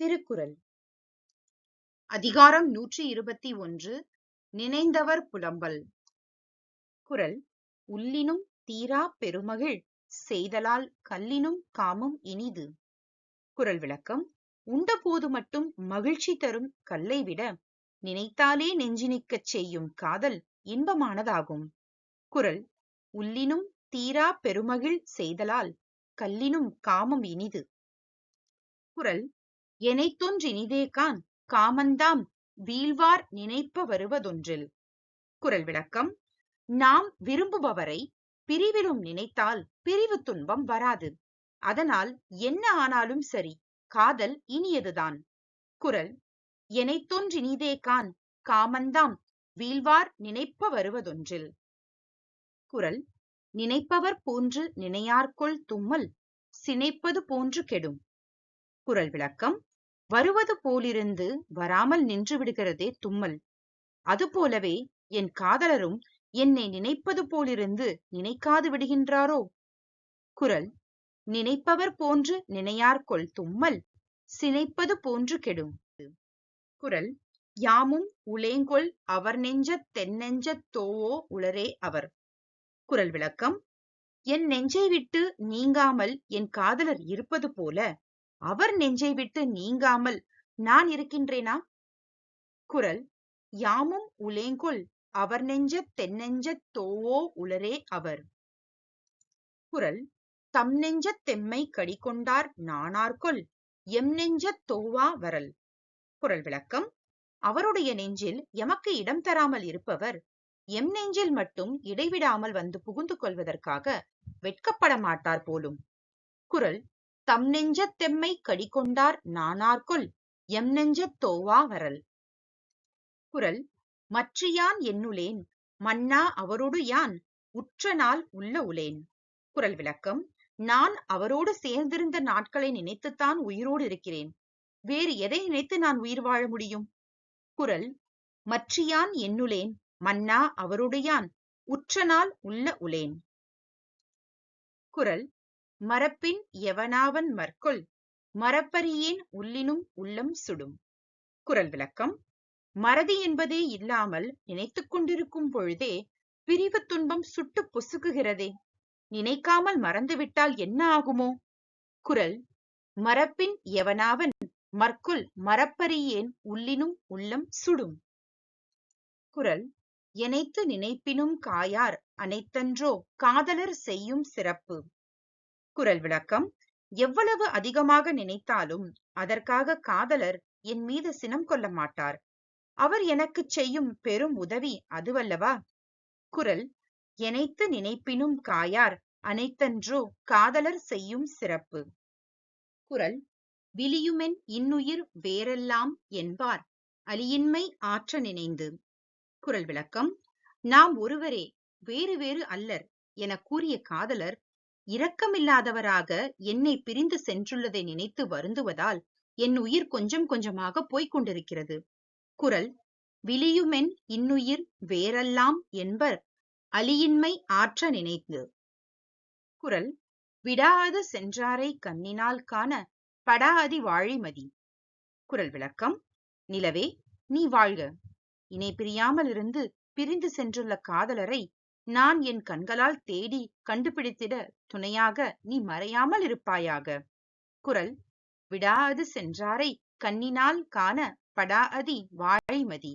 திருக்குறள். அதிகாரம் நூற்றி இருபத்தி ஒன்று நினைந்தவர் புலம்பல். குரல் உள்ளினும் தீரா பெருமகிழ் செய்தலால் கல்லினும் காமம் இனிது குரல் விளக்கம் உண்டபோது மட்டும் மகிழ்ச்சி தரும் கல்லை விட நினைத்தாலே நெஞ்சினிக்கச் செய்யும் காதல் இன்பமானதாகும் குரல் உள்ளினும் தீரா பெருமகிழ் செய்தலால் கல்லினும் காமம் இனிது குரல் எனைத்தொன்றினிதேகான் காமந்தாம் வீழ்வார் நினைப்ப வருவதொன்றில். குரல் விளக்கம் நாம் விரும்புபவரை பிரிவிலும் நினைத்தால் பிரிவு துன்பம் வராது. அதனால் என்ன ஆனாலும் சரி காதல் இனியதுதான். குரல் எனைத்தொன்றினிதேகான் காமந்தாம் வீழ்வார் நினைப்ப வருவதொன்றில். குரல் நினைப்பவர் போன்று நினையார்கொள் தும்மல் சினைப்பது போன்று கெடும். குரல் விளக்கம் வருவது போலிருந்து வராமல் நின்று விடுகிறதே தும்மல். அதுபோலவே என் காதலரும் என்னை நினைப்பது போலிருந்து நினைக்காது விடுகின்றாரோ? குரல். நினைப்பவர் போன்று நினையார்கொள் தும்மல். சினைப்பது போன்று கெடும். குரல். யாமும் உலேங்கொள் அவர் நெஞ்சத் தென்னெஞ்ச தோவோ உளரே அவர். குரல் விளக்கம். என் நெஞ்சை விட்டு நீங்காமல் என் காதலர் இருப்பது போல அவர் நெஞ்சை விட்டு நீங்காமல் நான் இருக்கின்றேனா? குரல் யாமும் உலேங்கொள் அவர் நெஞ்ச தென்னெஞ்சத் தோவோ உளரே அவர் குரல் தம் நெஞ்சத் தெம்மை கடிகொண்டார் நானார்கொல் எம் நெஞ்சத் தோவா வரல் குரல் விளக்கம் அவருடைய நெஞ்சில் எமக்கு இடம் தராமல் இருப்பவர் எம் நெஞ்சில் மட்டும் இடைவிடாமல் வந்து புகுந்து கொள்வதற்காக வெட்கப்பட மாட்டார் போலும் குரல் தம் நெஞ்சத் தெம்மை கடிகொண்டார் நானார்கொல் எம் நெஞ்சத் தோவா வரல். குறள் மற்றியான் என்னுளேன் மன்னா அவரோடு யான் உற்றனால் உள்ள உளேன். குறள் விளக்கம் நான் அவரோடு சேர்ந்திருந்த நாட்களை நினைத்துத்தான் உயிரோடு இருக்கிறேன். வேறு எதை நினைத்து நான் உயிர் வாழ முடியும்? குறள் மற்றியான் என்னுளேன் மன்னா அவருடையான் யான் நாள் உள்ள உளேன். குறள் மரப்பின் எவனாவன் மற்கொள்? மரப்பரியேன் உள்ளினும் உள்ளம் சுடும். குரல் விளக்கம். மறதி என்பதே இல்லாமல் நினைத்துக் கொண்டிருக்கும் பொழுதே பிரிவு துன்பம் சுட்டு பொசுக்குகிறதே. நினைக்காமல் மறந்துவிட்டால் என்ன ஆகுமோ? குரல். மரப்பின் எவனாவன் மற்குள்? மரப்பரியேன் உள்ளினும் உள்ளம் சுடும். குரல். எனைத்து நினைப்பினும் காயார் அனைத்தன்றோ? காதலர் செய்யும் சிறப்பு. குரல் விளக்கம். எவ்வளவு அதிகமாக நினைத்தாலும் அதற்காக காதலர் என் மீது சினம் கொள்ள மாட்டார். அவர் எனக்கு செய்யும் பெரும் உதவி அதுவல்லவா? குரல். எனைத்து நினைப்பினும் காயார் அனைத்தன்றோ காதலர் செய்யும் சிறப்பு. குரல். விழியுமென் இன்னுயிர் வேறெல்லாம் என்பார். அலியின்மை ஆற்ற நினைந்து. குரல் விளக்கம். நாம் ஒருவரே வேறு வேறு அல்லர் என கூறிய காதலர் இரக்கமில்லாதவராக என்னை பிரிந்து சென்றுள்ளதை நினைத்து வருந்துவதால் என் உயிர் கொஞ்சம் கொஞ்சமாக போய்க் கொண்டிருக்கிறது குரல் விழியுமென் இன்னுயிர் வேறெல்லாம் என்பர் அழியின்மை ஆற்ற நினைத்து குரல் விடாது சென்றாரை கண்ணினால் காண படாதி வாழிமதி குரல் விளக்கம் நிலவே நீ வாழ்க. இணை பிரியாமல் இருந்து பிரிந்து சென்றுள்ள காதலரை நான் என் கண்களால் தேடி கண்டுபிடித்திட துணையாக நீ மறையாமல் இருப்பாயாக. குரல் விடாது சென்றாரை கண்ணினால் காண படாஅதி வாழைமதி